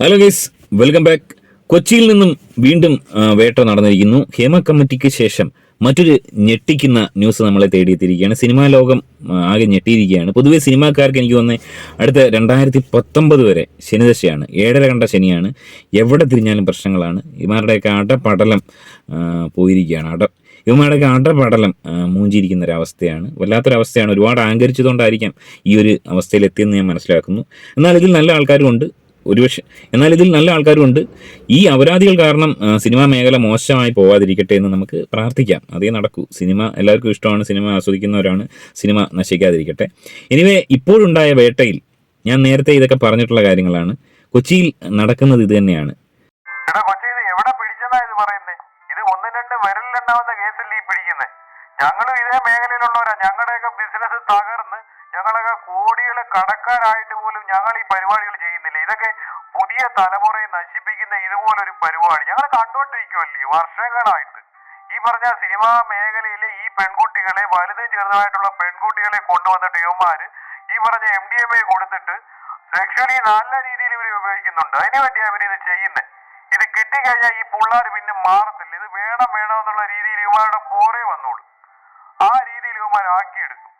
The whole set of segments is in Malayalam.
ഹലോ ഗൈസ് വെൽക്കം ബാക്ക് കൊച്ചിയിൽ നിന്നും വീണ്ടും വേട്ട നടന്നിരിക്കുന്നു. ഹേമ കമ്മിറ്റിക്ക് ശേഷം മറ്റൊരു ഞെട്ടിക്കുന്ന ന്യൂസ് നമ്മളെ തേടിയെത്തിയിരിക്കുകയാണ്. സിനിമാ ലോകം ആകെ ഞെട്ടിയിരിക്കുകയാണ്. പൊതുവേ സിനിമാക്കാർക്ക് എനിക്ക് തോന്നുന്നത് അടുത്ത രണ്ടായിരത്തി പത്തൊമ്പത് വരെ ശനിദശയാണ്. ഏഴര കണ്ട ശനിയാണ്. എവിടെ തിരിഞ്ഞാലും പ്രശ്നങ്ങളാണ്. ഇവരുടെയൊക്കെ അടപടലം പോയിരിക്കുകയാണ്. അട ഇവന്മാരുടെയൊക്കെ അടപടലം മൂഞ്ചിയിരിക്കുന്ന ഒരവസ്ഥയാണ്. വല്ലാത്തൊരവസ്ഥയാണ്. ഒരുപാട് ആങ്കരിച്ചതുകൊണ്ടായിരിക്കാം ഈ ഒരു അവസ്ഥയിൽ എത്തിയെന്ന് ഞാൻ മനസ്സിലാക്കുന്നു. എന്നാൽ ഇതിൽ നല്ല ആൾക്കാരുമുണ്ട്. ഒരുപക്ഷെ എന്നാൽ ഇതിൽ നല്ല ആൾക്കാരുമുണ്ട്. ഈ അപരാധികൾ കാരണം സിനിമാ മേഖല മോശമായി പോവാതിരിക്കട്ടെ എന്ന് നമുക്ക് പ്രാർത്ഥിക്കാം. അതേ നടക്കൂ. സിനിമ എല്ലാവർക്കും ഇഷ്ടമാണ്. സിനിമ ആസ്വദിക്കുന്നവരാണ്. സിനിമ നശിക്കാതിരിക്കട്ടെ. എനിവേ ഇപ്പോഴുണ്ടായ വേട്ടയിൽ ഞാൻ നേരത്തെ ഇതൊക്കെ പറഞ്ഞിട്ടുള്ള കാര്യങ്ങളാണ്. കൊച്ചിയിൽ നടക്കുന്നത് ഇത് തന്നെയാണ്. ഞങ്ങളും ഇതേ മേഖലയിലുള്ളവരാ. ഞങ്ങളുടെയൊക്കെ ബിസിനസ് ഞങ്ങളൊക്കെ കോടികൾ കടക്കാരായിട്ട് പോലും ഞങ്ങൾ ഈ പരിപാടികൾ ചെയ്യുന്നില്ല. ഇതൊക്കെ പുതിയ തലമുറയെ നശിപ്പിക്കുന്ന ഇതുപോലൊരു പരിപാടി. ഞങ്ങൾ കണ്ടുകൊണ്ടിരിക്കുമല്ലേ വർഷങ്ങളായിട്ട്. ഈ പറഞ്ഞ സിനിമാ മേഖലയിലെ ഈ പെൺകുട്ടികളെ വലുതും ചെറുതായിട്ടുള്ള പെൺകുട്ടികളെ കൊണ്ടുവന്നിട്ട് യുവമാര് ഈ പറഞ്ഞ എം ഡി എം എ കൊടുത്തിട്ട് സെക്ഷലി നല്ല രീതിയിൽ ഇവർ ഉപയോഗിക്കുന്നുണ്ട്. അതിനു വേണ്ടിയാണ് ഇത് ചെയ്യുന്നത് ഇത് കിട്ടിക്കഴിഞ്ഞാൽ ഈ പിള്ളേർ പിന്നെ മാറത്തില്ല. ഇത് വേണം വേണം എന്നുള്ള രീതിയിൽ ഇവന്മാരുടെ പോറേ വന്നോളൂ. ആ രീതിയിൽ ഇവന്മാർ ആക്കിയെടുക്കും.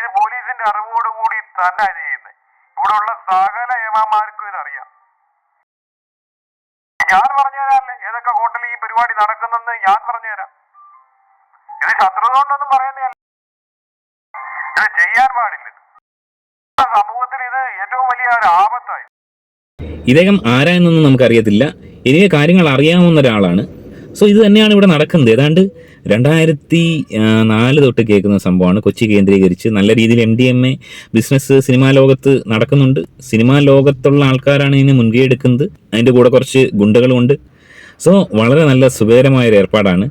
ഇത് പോലീസിന്റെ അറിവോടുകൂടി തന്നെ ചെയ്യുന്നത് ഉള്ള സകല ഏമാർക്കും ഇതറിയാം. ഞാൻ പറഞ്ഞുതരാല്ലേ? ഏതൊക്കെ ഹോട്ടലിൽ ഈ പരിപാടി നടക്കുന്നെന്ന് ഞാൻ പറഞ്ഞുതരാം. ഇത് ശത്രുത കൊണ്ടൊന്നും പറയുന്നതല്ല. ഇത് ചെയ്യാൻ പാടില്ല. സമൂഹത്തിൽ ഇത് ഏറ്റവും വലിയ ഒരു ആപത്തായി. ഇദ്ദേഹം ആരാ എന്നൊന്നും നമുക്കറിയത്തില്ല. എനിക്ക് കാര്യങ്ങൾ അറിയാവുന്ന ഒരാളാണ്. സോ ഇത് തന്നെയാണ് ഇവിടെ നടക്കുന്നത്. ഏതാണ്ട് രണ്ടായിരത്തി നാല് തൊട്ട് കേൾക്കുന്ന സംഭവമാണ്. കൊച്ചി കേന്ദ്രീകരിച്ച് നല്ല രീതിയിൽ M D M A business cinema ലോകത്ത് നടക്കുന്നുണ്ട്. സിനിമാ ലോകത്തുള്ള ആൾക്കാരാണ് ഇതിന് മുൻകൈ എടുക്കുന്നത്. അതിന്റെ കൂടെ കുറച്ച് ഗുണ്ടകളുമുണ്ട്. സോ വളരെ നല്ല സുഖകരമായ ഒരു ഏർപ്പാടാണ്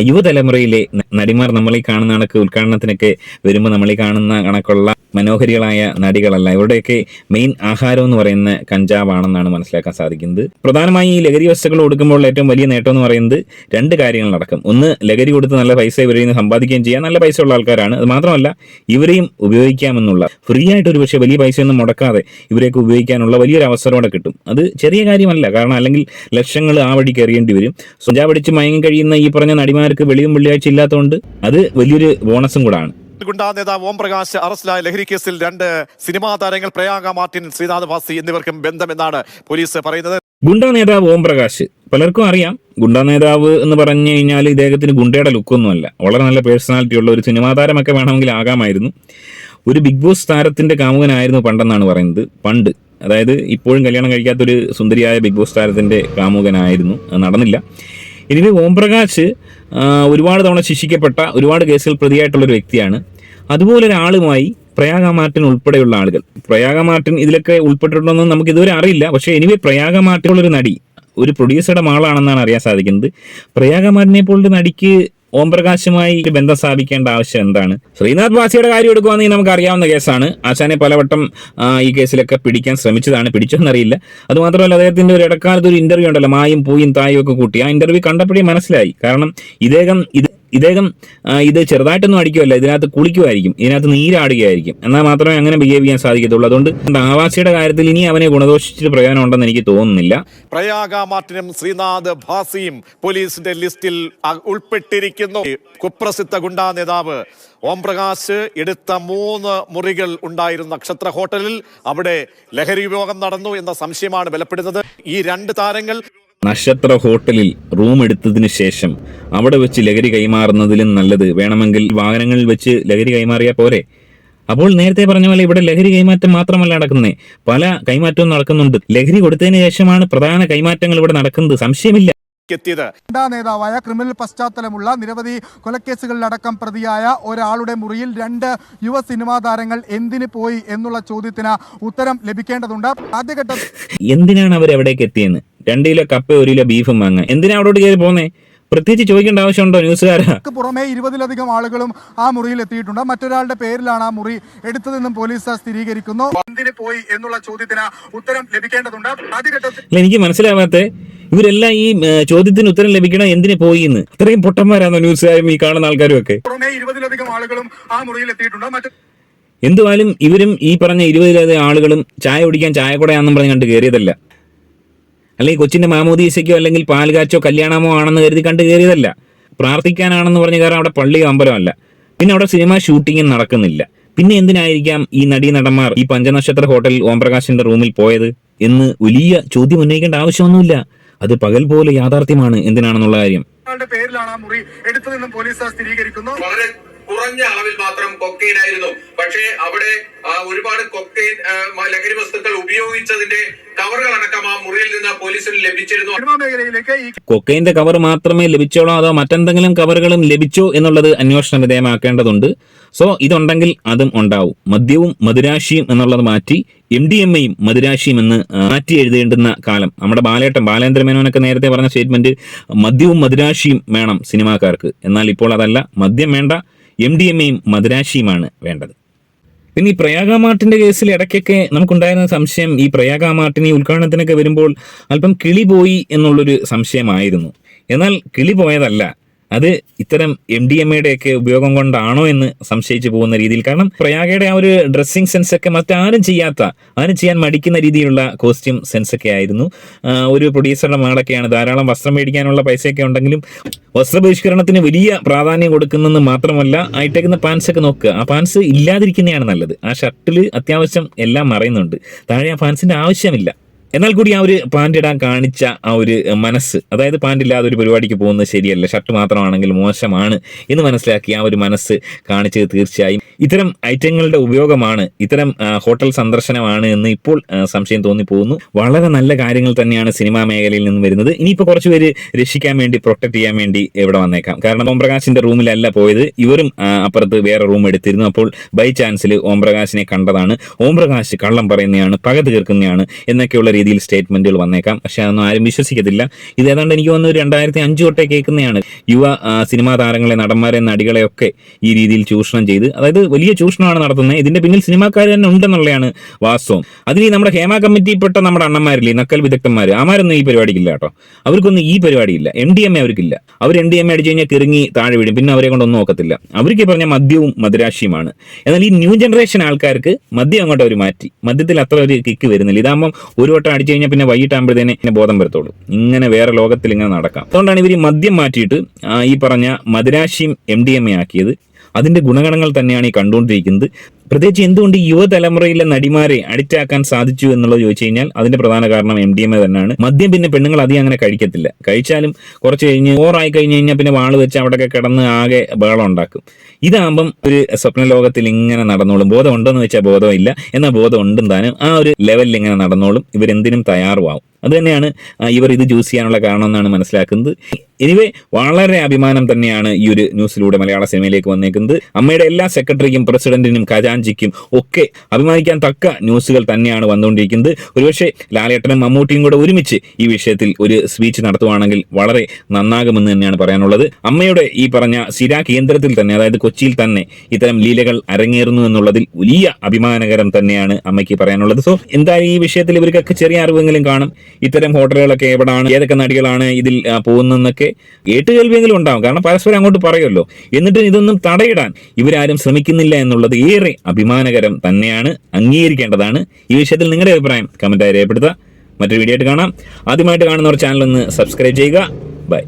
യുവതലമുറയിലെ നടിമാർ നമ്മളീ കാണുന്ന കണക്ക് ഉദ്ഘാടനത്തിനൊക്കെ വരുമ്പോൾ നമ്മളീ കാണുന്ന കണക്കുള്ള മനോഹരികളായ നടികളല്ല ഇവരുടെയൊക്കെ മെയിൻ ആഹാരം എന്ന് പറയുന്ന കഞ്ചാവാണെന്നാണ് മനസ്സിലാക്കാൻ സാധിക്കുന്നത്. പ്രധാനമായും ഈ ലഹരി വസ്തുക്കൾ കൊടുക്കുമ്പോൾ ഏറ്റവും വലിയ നേട്ടം എന്ന് പറയുന്നത് രണ്ട് കാര്യങ്ങൾ നടക്കും ഒന്ന് ലഹരി കൊടുത്ത് നല്ല പൈസ ഇവരിൽ നിന്ന് സമ്പാദിക്കുകയും ചെയ്യാം. നല്ല പൈസ ഉള്ള ആൾക്കാരാണ്. അത് മാത്രമല്ല ഇവരെയും ഉപയോഗിക്കാമെന്നുള്ള ഫ്രീ ആയിട്ട് ഒരു പക്ഷേ വലിയ പൈസയൊന്നും മുടക്കാതെ ഇവരെയൊക്കെ ഉപയോഗിക്കാനുള്ള വലിയൊരു അവസരം കൂടെ കിട്ടും. അത് ചെറിയ കാര്യമല്ല. കാരണം അല്ലെങ്കിൽ ലക്ഷങ്ങൾ ആ വഴിക്ക് എറിയേണ്ടി വരും. സ്വജാ പഠിച്ച് മയങ്ങി കഴിയുന്ന ഈ പറഞ്ഞ നടിമാർക്ക് വെളിയും വെള്ളിയാഴ്ച ഇല്ലാത്തതുകൊണ്ട് അത് വലിയൊരു ബോണസും കൂടാണ്. ഗുണ്ടാ നേതാവ് ഓം പ്രകാശ് അറസ്റ്റിലായ ലഹരി കേസിൽ രണ്ട് സിനിമാ താരങ്ങൾ പ്രയാഗ മാർട്ടിൻ ശ്രീനാഥ് ഭാസി എന്നിവർക്കും ബന്ധമെന്നാണ് പോലീസ് പറയുന്നത്. ഗുണ്ടാ നേതാവ് ഓം പ്രകാശ് പലർക്കും അറിയാം. ഗുണ്ടാ നേതാവ് എന്ന് പറഞ്ഞു കഴിഞ്ഞാൽ ഇദ്ദേഹത്തിന് ഗുണ്ടയുടെ ലുക്കൊന്നുമല്ല. വളരെ നല്ല പേഴ്സണാലിറ്റി ഉള്ള ഒരു സിനിമാ താരമൊക്കെ വേണമെങ്കിൽ ആകാമായിരുന്നു. ഒരു ബിഗ് ബോസ് താരത്തിന്റെ കാമുകനായിരുന്നു പണ്ടെന്നാണ് പറയുന്നത്. പണ്ട് അതായത് ഇപ്പോഴും കല്യാണം കഴിക്കാത്തൊരു സുന്ദരിയായ ബിഗ് ബോസ് താരത്തിന്റെ കാമുകനായിരുന്നു. നടന്നില്ല. ഇനി ഓം പ്രകാശ് ഒരുപാട് തവണ ശിക്ഷിക്കപ്പെട്ട ഒരുപാട് കേസുകൾ പ്രതിയായിട്ടുള്ളൊരു വ്യക്തിയാണ്. അതുപോലെ ഒരാളുമായി പ്രയാഗ മാർട്ടിൻ ഉൾപ്പെടെയുള്ള ആളുകൾ. പ്രയാഗ മാർട്ടിൻ ഇതിലൊക്കെ ഉൾപ്പെട്ടിട്ടുണ്ടോന്ന് നമുക്ക് ഇതുവരെ അറിയില്ല. പക്ഷേ എനിവേ പ്രയാഗ മാർട്ടിനുള്ളൊരു നടി ഒരു പ്രൊഡ്യൂസറുടെ മാളാണെന്നാണ് അറിയാൻ സാധിക്കുന്നത്. പ്രയാഗ മാർട്ടിനെ പോലൊരു നടിക്ക് ഓം പ്രകാശുമായി ബന്ധം സ്ഥാപിക്കേണ്ട ആവശ്യം എന്താണ്? ശ്രീനാഥ് ബാസിയുടെ കാര്യം എടുക്കുകയാണെങ്കിൽ നമുക്ക് അറിയാവുന്ന കേസാണ്. ആശാനെ പലവട്ടം ഈ കേസിലൊക്കെ പിടിക്കാൻ ശ്രമിച്ചതാണ്. പിടിച്ചോന്നറിയില്ല. അതുമാത്രമല്ല അദ്ദേഹത്തിന്റെ ഒരു ഇടക്കാലത്ത് ഒരു ഇന്റർവ്യൂ ഉണ്ടല്ലോ മായും പൂയും തായും ഒക്കെ കൂട്ടി. ആ ഇന്റർവ്യൂ കണ്ടപ്പോഴേ മനസ്സിലായി. കാരണം ഇദ്ദേഹം ഇത് ഇദ്ദേഹം ഇത് ചെറുതായിട്ടൊന്നും അടിക്കുമല്ല ഇതിനകത്ത് കുളിക്കുമായിരിക്കും ഇതിനകത്ത് നീരാടുകയായിരിക്കും. എന്നാൽ മാത്രമേ അങ്ങനെ ബിഹേവ് ചെയ്യാൻ സാധിക്കത്തുള്ളൂ. അതുകൊണ്ട് ആവാസിയുടെ കാര്യത്തിൽ ഇനി അവനെ ഗുണദോഷിച്ചിട്ട് പ്രയോജനം ഉണ്ടെന്ന് എനിക്ക് തോന്നുന്നില്ല. പ്രയാഗ മാർട്ടിനും ശ്രീനാഥ് ഭാസിയും പോലീസിന്റെ ലിസ്റ്റിൽ ഉൾപ്പെട്ടിരിക്കുന്നു. കുപ്രസിദ്ധ ഗുണ്ടാ നേതാവ് ഓംപ്രകാശ് എടുത്ത മൂന്ന് മുറികൾ ഉണ്ടായിരുന്ന നക്ഷത്ര ഹോട്ടലിൽ അവിടെ ലഹരി ഉപയോഗം നടന്നു എന്ന സംശയമാണ് ബലപ്പെടുന്നത്. ഈ രണ്ട് താരങ്ങൾ നക്ഷത്ര ഹോട്ടലിൽ റൂം എടുത്തതിന് ശേഷം അവിടെ വെച്ച് ലഹരി കൈമാറുന്നതിലും നല്ലത് വേണമെങ്കിൽ വാഹനങ്ങളിൽ വെച്ച് ലഹരി കൈമാറിയാൽ പോരെ. അപ്പോൾ നേരത്തെ പറഞ്ഞ പോലെ ഇവിടെ ലഹരി കൈമാറ്റം മാത്രമല്ല നടക്കുന്നത് പല കൈമാറ്റവും നടക്കുന്നുണ്ട്. ലഹരി കൊടുത്തതിന് ശേഷമാണ് പ്രധാന കൈമാറ്റങ്ങൾ ഇവിടെ നടക്കുന്നത്. സംശയമില്ല. എത്തിയത് ഗുണ്ടാ നേതാവായ ക്രിമിനൽ പശ്ചാത്തലമുള്ള നിരവധി കൊലക്കേസുകളിലടക്കം പ്രതിയായ ഒരാളുടെ മുറിയിൽ രണ്ട് യുവ സിനിമാ താരങ്ങൾ എന്തിനു പോയി എന്നുള്ള ചോദ്യത്തിന് ഉത്തരം ലഭിക്കേണ്ടതുണ്ട്. ആദ്യഘട്ടത്തിൽ എന്തിനാണ് അവർ എവിടേക്ക് എത്തിയെന്ന്? രണ്ട് കിലോ കപ്പ ഒരു കിലോ ബീഫും വാങ്ങാൻ എന്തിനാ അവിടോട്ട് കയറി പോന്നേ? പ്രത്യേകിച്ച് ചോദിക്കേണ്ട ആവശ്യമുണ്ടോ ന്യൂസുകാരാ? പുറമെ ഇരുപതിലധികം ആളുകളും ആ മുറിയിൽ എത്തിയിട്ടുണ്ട്. മറ്റൊരാളുടെ പേരിലാണ് ആ മുറി എടുത്തതെന്നും പോലീസ് സ്ഥിരീകരിക്കുന്നു. എന്തിനു പോയി എന്നുള്ള ചോദ്യത്തിന് ഉത്തരം ലഭിക്കേണ്ടതുണ്ട്. ആദ്യഘട്ടത്തിൽ എനിക്ക് മനസ്സിലാവാത്ത ഇവരെല്ലാം ഈ ചോദ്യത്തിന് ഉത്തരം ലഭിക്കണം എന്തിനു പോയി എന്ന് ഇത്രയും പൊട്ടന്മാരാണോ ന്യൂസുകാരും ഈ കാണുന്ന ആൾക്കാരും ഒക്കെ ഇരുപതിലധികം ആളുകളും ആ മുറിയിൽ എത്തിയിട്ടുണ്ട്. മറ്റു എന്തുവായാലും ഇവരും ഈ പറഞ്ഞ ഇരുപതിലധികം ആളുകളും ചായ കുടിക്കാൻ ചായ കൂടെയാണെന്നും പറഞ്ഞ് കണ്ട് കയറിയതല്ല അല്ലെങ്കിൽ കൊച്ചിന്റെ മാമോദീസയ്ക്കോ അല്ലെങ്കിൽ പാൽകാച്ചോ കല്യാണമോ ആണെന്ന് കരുതി കണ്ട് കയറിയതല്ല പ്രാർത്ഥിക്കാനാണെന്ന് പറഞ്ഞ കാരണം അവിടെ പള്ളി അമ്പലമല്ല പിന്നെ അവിടെ സിനിമ ഷൂട്ടിംഗ് നടക്കുന്നില്ല. പിന്നെ എന്തിനായിരിക്കാം ഈ നടീനടന്മാർ ഈ പഞ്ചനക്ഷത്ര ഹോട്ടലിൽ ഓംപ്രകാശിന്റെ റൂമിൽ പോയത് എന്ന് വലിയ ചോദ്യം ഉന്നയിക്കേണ്ട ആവശ്യമൊന്നുമില്ല. അത് പകൽ പോലെ യാഥാർത്ഥ്യമാണ്. എന്തിനാണെന്നുള്ള കാര്യം. പേരിലാണ് ആ മുറി എടുത്തതെന്നും പോലീസ് സ്ഥിരീകരിക്കുന്നു. കുറഞ്ഞ അളവിൽ മാത്രം കൊക്കൈൻ ആയിരുന്നു. പക്ഷേ അവിടെ ഒരുപാട് കൊക്കൈൻ ലഹരി വസ്തുക്കൾ ഉപയോഗിച്ചതിന്റെ കവറുകൾ അടക്കം ആ മുറിയിൽ നിന്ന് പോലീസിന് ലഭിച്ചിരുന്നു. കൊക്കൈന്റെ കവർ മാത്രമേ ലഭിച്ചോളൂ അതോ മറ്റെന്തെങ്കിലും കവറുകളും ലഭിച്ചോ എന്നുള്ളത് അന്വേഷണ വിധേയമാക്കേണ്ടതുണ്ട്. സോ ഇതുണ്ടെങ്കിൽ അതും ഉണ്ടാവും. മദ്യവും മധുരാശിയും എന്നുള്ളത് മാറ്റി എം ഡി എം എയും മധുരാശിയും എന്ന് മാറ്റി എഴുതേണ്ടുന്ന കാലം. നമ്മുടെ ബാലേട്ടൻ ബാലേന്ദ്ര മേനോനൊക്കെ നേരത്തെ പറഞ്ഞ സ്റ്റേറ്റ്മെന്റ് മദ്യവും മധുരാശിയും വേണം സിനിമാക്കാർക്ക്. എന്നാൽ ഇപ്പോൾ അതല്ല. മദ്യം വേണ്ട എം ഡി എം എയും മദുരാശിയുമാണ് വേണ്ടത്. പിന്നെ ഈ പ്രയാഗ മാർട്ടിന്റെ കേസിൽ ഇടയ്ക്കൊക്കെ നമുക്കുണ്ടായിരുന്ന സംശയം ഈ പ്രയാഗ മാർട്ടിന് ഈ ഉദ്ഘാടനത്തിനൊക്കെ വരുമ്പോൾ അല്പം കിളി പോയി എന്നുള്ളൊരു സംശയമായിരുന്നു. എന്നാൽ കിളി പോയതല്ല. അത് ഇത്തരം എം ഡി എം എയുടെ ഒക്കെ ഉപയോഗം കൊണ്ടാണോ എന്ന് സംശയിച്ചു പോകുന്ന രീതിയിൽ. കാരണം പ്രയാഗയുടെ ആ ഒരു ഡ്രസ്സിംഗ് സെൻസ് ഒക്കെ മറ്റാരും ചെയ്യാത്ത ആരും ചെയ്യാൻ മടിക്കുന്ന രീതിയിലുള്ള കോസ്റ്റ്യൂം സെൻസ് ഒക്കെ ആയിരുന്നു. ഒരു പ്രൊഡ്യൂസറുടെ മകളൊക്കെയാണ് ധാരാളം വസ്ത്രം മേടിക്കാനുള്ള പൈസയൊക്കെ ഉണ്ടെങ്കിലും വസ്ത്രബഹിഷ്കരണത്തിന് വലിയ പ്രാധാന്യം കൊടുക്കുന്നെന്ന് മാത്രമല്ല ആയിട്ടേക്കുന്ന പാൻസ് ഒക്കെ നോക്കുക. ആ പാൻസ് ഇല്ലാതിരിക്കുന്നതാണ് നല്ലത്. ആ ഷർട്ടിൽ അത്യാവശ്യം എല്ലാം മറയുന്നുണ്ട്. താഴെ ആ പാൻസിന്റെ ആവശ്യമില്ല. എന്നാൽ കൂടി ആ ഒരു പാന്റ് ഇടാൻ കാണിച്ച ആ ഒരു മനസ്സ് അതായത് പാന്റ് ഇല്ലാതെ ഒരു പരിപാടിക്ക് പോകുന്നത് ശരിയല്ല. ഷർട്ട് മാത്രമാണെങ്കിൽ മോശമാണ് എന്ന് മനസ്സിലാക്കി ആ ഒരു മനസ്സ് കാണിച്ചത് തീർച്ചയായും. ഇത്തരം ഐറ്റങ്ങളുടെ ഉപയോഗമാണ് ഇത്തരം ഹോട്ടൽ സന്ദർശനമാണ് എന്ന് ഇപ്പോൾ സംശയം തോന്നിപ്പോകുന്നു. വളരെ നല്ല കാര്യങ്ങൾ തന്നെയാണ് സിനിമാ മേഖലയിൽ നിന്ന് വരുന്നത്. ഇനിയിപ്പോൾ കുറച്ച് പേര് രക്ഷിക്കാൻ വേണ്ടി പ്രൊട്ടക്ട് ചെയ്യാൻ വേണ്ടി ഇവിടെ വന്നേക്കാം. കാരണം ഓംപ്രകാശിന്റെ റൂമിലല്ല പോയത്. ഇവരും അപ്പുറത്ത് വേറെ റൂം എടുത്തിരുന്നു. അപ്പോൾ ബൈ ചാൻസിൽ ഓംപ്രകാശിനെ കണ്ടതാണ്. ഓംപ്രകാശ് കള്ളം പറയുന്നതാണ് പക തീർക്കുന്നതാണ് എന്നൊക്കെയുള്ള രീതിയിൽ സ്റ്റേറ്റ്മെന്റുകൾ വന്നേക്കാം. പക്ഷെ അതൊന്നും ആരും വിശ്വസിക്കത്തില്ല. ഇത് ഏതാണ്ട് എനിക്ക് തോന്നുന്നു രണ്ടായിരത്തി അഞ്ച് തൊട്ടേ കേൾക്കുന്നതാണ്. യുവ സിനിമാ താരങ്ങളെ നടന്മാരെ നടികളെയൊക്കെ ഈ രീതിയിൽ ചൂഷണം ചെയ്ത് അതായത് വലിയ ചൂഷണമാണ് നടത്തുന്നത്. ഇതിന്റെ പിന്നിൽ സിനിമാക്കാർ തന്നെ ഉണ്ടെന്നുള്ളതാണ് വാസ്തവം. അതിന് ഈ നമ്മുടെ ഹേമ കമ്മിറ്റിയിൽപ്പെട്ട നമ്മുടെ അണ്ണന്മാരില്ലേ നക്കൽ വിദഗ്ധന്മാർ ആമാരൊന്നും ഈ പരിപാടിക്കില്ല കേട്ടോ. അവർക്കൊന്നും ഈ പരിപാടിയില്ല. എം ഡി എം എ അവർക്കില്ല. അവർ എം ഡി എം എ അടിച്ചു കഴിഞ്ഞാൽ കിറങ്ങി താഴെ വീഴും. പിന്നെ അവരെ കൊണ്ടൊന്നും നോക്കത്തില്ല. അവർക്ക് പറഞ്ഞ മദ്യവും മദ്രാശിയുമാണ് എന്നാൽ ഈ ന്യൂ ജനറേഷൻ ആൾക്കാർക്ക് മദ്യം അങ്ങോട്ട് അവർ മാറ്റി. മദ്യത്തിൽ അത്ര ഒരു കിക്ക് വരുന്നില്ല. ഇതാകുമ്പോൾ ഒരു വട്ടം അടിച്ചു കഴിഞ്ഞാൽ പിന്നെ വൈകിട്ടാകുമ്പോഴത്തേനെ പിന്നെ ബോധം വരത്തുള്ളൂ ഇങ്ങനെ വേറെ ലോകത്തിൽ ഇങ്ങനെ നടക്കാം. അതുകൊണ്ടാണ് ഇവർ മദ്യം മാറ്റിയിട്ട് ഈ പറഞ്ഞ മദ്രാശിയും എം ഡി എം എ ആക്കിയത്. അതിന്റെ ഗുണഗണങ്ങൾ തന്നെയാണ് ഈ കണ്ടുകൊണ്ടിരിക്കുന്നത്. പ്രത്യേകിച്ച് എന്തുകൊണ്ട് യുവതലമുറയിലെ നടിമാരെ അഡിക്റ്റ് ആക്കാൻ സാധിച്ചു എന്നുള്ളത് ചോദിച്ചു കഴിഞ്ഞാൽ അതിന്റെ പ്രധാന കാരണം എം ഡി എം എ തന്നെയാണ്. മദ്യം പിന്നെ പെണ്ണുങ്ങൾ അധികം അങ്ങനെ കഴിക്കത്തില്ല. കഴിച്ചാലും കുറച്ച് കഴിഞ്ഞ് ഓറായി കഴിഞ്ഞ് കഴിഞ്ഞാൽ പിന്നെ വാൾ വെച്ച് അവിടെയൊക്കെ കിടന്ന് ആകെ ബഹളം ഉണ്ടാക്കും. ഇതാകുമ്പം ഒരു സ്വപ്ന ലോകത്തിൽ ഇങ്ങനെ നടന്നോളും. ബോധം ഉണ്ടോന്ന് വെച്ചാൽ ബോധമില്ല. എന്നാൽ ബോധം ഉണ്ടും താനും ആ ഒരു ലെവലിൽ ഇങ്ങനെ നടന്നോളും. ഇവരെന്തിനും തയ്യാറുമാവും അത് തന്നെയാണ് ഇവർ ഇത് ചൂസ് ചെയ്യാനുള്ള കാരണം എന്നാണ് മനസ്സിലാക്കുന്നത്. എനിവേ വളരെ അഭിമാനം തന്നെയാണ് ഈ ഒരു ന്യൂസിലൂടെ മലയാള സിനിമയിലേക്ക് വന്നേക്കുന്നത്. അമ്മയുടെ എല്ലാ സെക്രട്ടറിക്കും പ്രസിഡന്റിനും ഖജാൻജിക്കും ഒക്കെ അഭിമാനിക്കാൻ തക്ക ന്യൂസുകൾ തന്നെയാണ് വന്നുകൊണ്ടിരിക്കുന്നത്. ഒരുപക്ഷെ ലാലേട്ടനും മമ്മൂട്ടിയും കൂടെ ഒരുമിച്ച് ഈ വിഷയത്തിൽ ഒരു സ്പീച്ച് നടത്തുവാണെങ്കിൽ വളരെ നന്നാകുമെന്ന് തന്നെയാണ് പറയാനുള്ളത്. അമ്മയുടെ ഈ പറഞ്ഞ സിരാ കേന്ദ്രത്തിൽ തന്നെ അതായത് കൊച്ചിയിൽ തന്നെ ഇത്തരം ലീലകൾ അരങ്ങേറുന്നു എന്നുള്ളതിൽ വലിയ അഭിമാനകരം തന്നെയാണ് അമ്മയ്ക്ക് പറയാനുള്ളത്. സോ എന്തായാലും ഈ വിഷയത്തിൽ ഇവർക്കൊക്കെ ചെറിയ അറിവെങ്കിലും കാണും. ഇത്തരം ഹോട്ടലുകളൊക്കെ എവിടാണ് ഏതൊക്കെ നടികളാണ് ഇതിൽ പോകുന്നതെന്നൊക്കെ കേട്ടുകേൾവിയെങ്കിലും ഉണ്ടാവും. കാരണം പരസ്പരം അങ്ങോട്ട് പറയുമല്ലോ. എന്നിട്ട് ഇതൊന്നും തടയിടാൻ ഇവരാരും ശ്രമിക്കുന്നില്ല എന്നുള്ളത് ഏറെ അഭിമാനകരം തന്നെയാണ് അംഗീകരിക്കേണ്ടതാണ്. ഈ വിഷയത്തിൽ നിങ്ങളുടെ അഭിപ്രായം കമന്റായി രേഖപ്പെടുത്തുക. മറ്റൊരു വീഡിയോ ആയിട്ട് കാണാം. ആദ്യമായിട്ട് കാണുന്നവർ ചാനൽ ഒന്ന് സബ്സ്ക്രൈബ് ചെയ്യുക. ബൈ